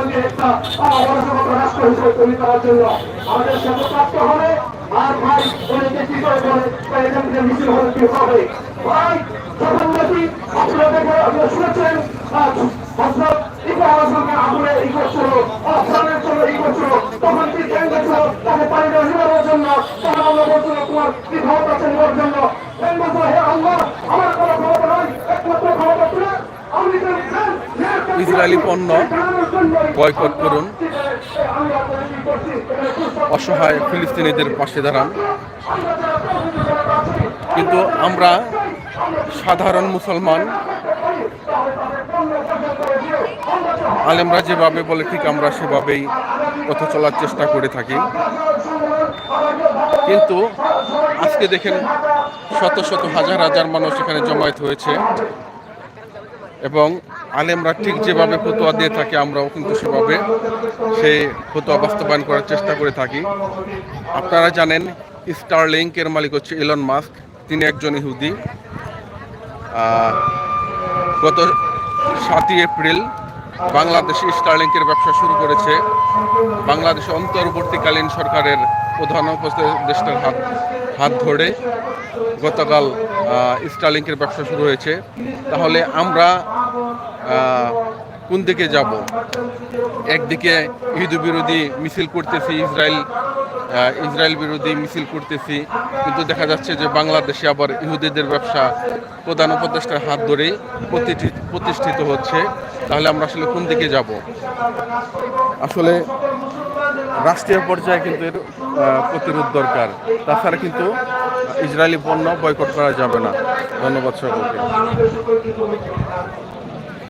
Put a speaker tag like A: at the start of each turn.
A: মুসলমানকে একটা অরাজকতা রাষ্ট্র হিসেবে তৈরি করার জন্য। আমাদের সাথে প্রাপ্ত হবে। আর ভাই অনেকে কি করে বলে এজেন্টদের মিছিল হলে কি হবে? ভাই দেখে আপনারা শুনেছেন আহ, হযরত ইব্রাহিম আলাইহিসসালামকে আগুনে ই করছিল অস্ত্রের জন্য ই করছিল তখন কি জ্ঞান গেছিল তাকে পানিটা নিবানোর জন্য তখন আল্লাহ বলছিল তোমার কি ক্ষমতা আছে জন্য? হে আল্লাহ আমার কোনো ক্ষমতা নাই একমাত্র ক্ষমতা তোমার আপনি যে জ্ঞান, জ্ঞান করতে
B: ইসরায়েলি পণ্য বয়কট করুন। অসহায় ফিলিস্তিনিদের পাশে দাঁড়ান। কিন্তু আমরা সাধারণ মুসলমান, আলেমরা যেভাবে বলে, ঠিক আমরা সেভাবেই পথ চলার চেষ্টা করে থাকি। কিন্তু আজকে দেখেন শত শত হাজার হাজার মানুষ এখানে জমায়েত হয়েছে। এবং আলেমরা ঠিক যেভাবে ফতোয়া দিয়ে থাকে, আমরাও কিন্তু সেভাবে সেই ফতোয়া বাস্তবায়ন করার চেষ্টা করে থাকি। আপনারা জানেন স্টার স্টারলিংকের মালিক হচ্ছে ইলন মাস্ক তিনি একজন ইহুদি। গত সাতই এপ্রিল বাংলাদেশে স্টারলিংকের ব্যবসা শুরু করেছে। বাংলাদেশ অন্তর্বর্তীকালীন সরকারের প্রধান উপদেষ্টার হাত হাত ধরে গতকাল আহ, স্টারলিংকের ব্যবসা শুরু হয়েছে। তাহলে আমরা কোন দিকে যাব? একদিকে ইহুদি বিরোধী মিছিল করতেছি ইসরায়েল ইসরায়েল বিরোধী মিছিল করতেছি। কিন্তু দেখা যাচ্ছে যে বাংলাদেশে আবার ইহুদিদের ব্যবসা প্রধান উপদেষ্টার হাত ধরেই প্রতিষ্ঠিত হচ্ছে। তাহলে আমরা আসলে কোন দিকে যাব? আসলে রাষ্ট্রীয় পর্যায়ে কিন্তু এর প্রতিরোধ দরকার। তাছাড়া কিন্তু ইসরায়েলি পণ্য বয়কট করা যাবে না। ধন্যবাদ সকলকে।